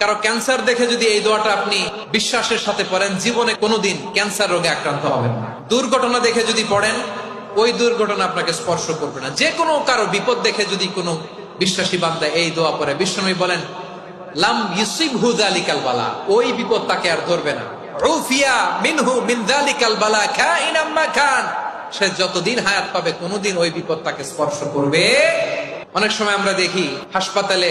কারও ক্যান্সার দেখে যদি এই দোয়াটা আপনি বিশ্বাসের সাথে পড়েন, জীবনে কোনোদিন ক্যান্সার রোগে আক্রান্ত হবেন দুর্ঘটনা দেখে যদি পড়েন, ওই দুর্ঘটনা আপনাকে স্পর্শ করবে না। যে কোনো কারও বিপদ দেখে যদি কোনো বিশ্বাসী বান্দা এই দোয়া পড়ে। বিশ্বনবী বলেন, লাম ইউসিব বালা। ওই বিপদ তাকে আর ধরবে না। সে যতদিন হায়াত পাবে, কোনোদিন ওই বিপদ তাকে স্পর্শ করবে। অনেক সময় আমরা দেখি, হাসপাতালে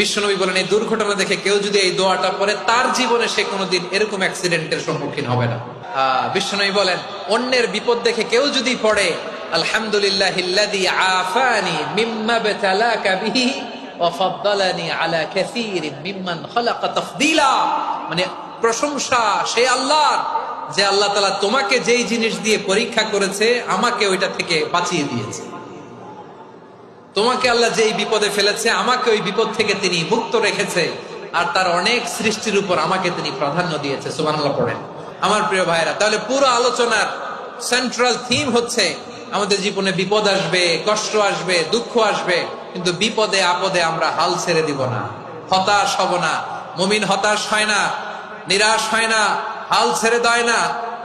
বিশ্বনবী বলেন, এই দুর্ঘটনা দেখে কেউ যদি এই দোয়াটা পরে তার জীবনে সে কোনোদিন এরকম অ্যাক্সিডেন্টের সম্মুখীন হবে না। বিশ্বনবী বলেন, অন্যের বিপদ দেখে কেউ যদি পড়ে আলহামদুলিল্লাহ আফানি মিম্মা বতালাকা মানে প্রশংসা, সে আল্লাহর, যে আল্লাহ তাআলা তোমাকে যেই জিনিস দিয়ে পরীক্ষা করেছে, আমাকে ওইটা থেকে বাঁচিয়ে দিয়েছে। তোমাকে আল্লাহ যেই বিপদে ফেলেছে, আমাকে ওই বিপদ থেকে তিনি মুক্ত রেখেছে। আর তার অনেক সৃষ্টির উপর আমাকে তিনি প্রাধান্য দিয়েছে। সুবহানাল্লাহ পড়েন। আমার প্রিয় ভাইরা তাহলে পুরো আলোচনার সেন্ট্রাল থিম হচ্ছে, আমাদের জীবনে বিপদ আসবে, কষ্ট আসবে, দুঃখ আসবে, কিন্তু বিপদে, আপদে আমরা হাল ছেড়ে দিব না। হতাশ হব না। মুমিন হতাশ হয় না, নিরাশ হয় না, হাল ছেড়ে দেয় না।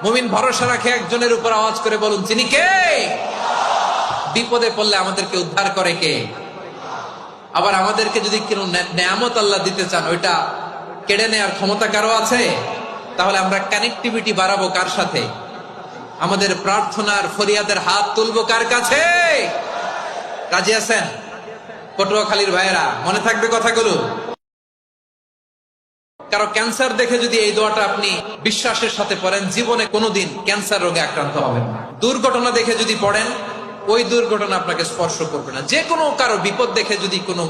মুমিন ভরসা রাখে একজনের উপর আওয়াজ করে বলুন তিনি কে? বিপদে পড়লে আমাদেরকে উদ্ধার করে কে? আবার আমাদেরকে যদি কোনো নেয়ামত আল্লাহ দিতে চান, ওইটা কেড়ে নেওয়ার ক্ষমতা কারও আছে? তাহলে আমরা কানেক্টিভিটি বাড়াবো কার সাথে? আমাদের প্রার্থনার ফরিয়াদের হাত তুলবো কার কাছে? রাজি আছেন? পটুয়াখালীর ভাইয়েরা, মনে থাকবে কথাগুলো? কারও ক্যান্সার দেখে যদি এই দোয়াটা আপনি বিশ্বাসের সাথে পড়েন, জীবনে কোনোদিন ক্যান্সার রোগে আক্রান্ত হবেন না। দুর্ঘটনা দেখে যদি পড়েন ওই দুর্ঘটনা আপনাকে স্পর্শ করবে না। যে কোনো কারও বিপদ দেখে যদি কোনো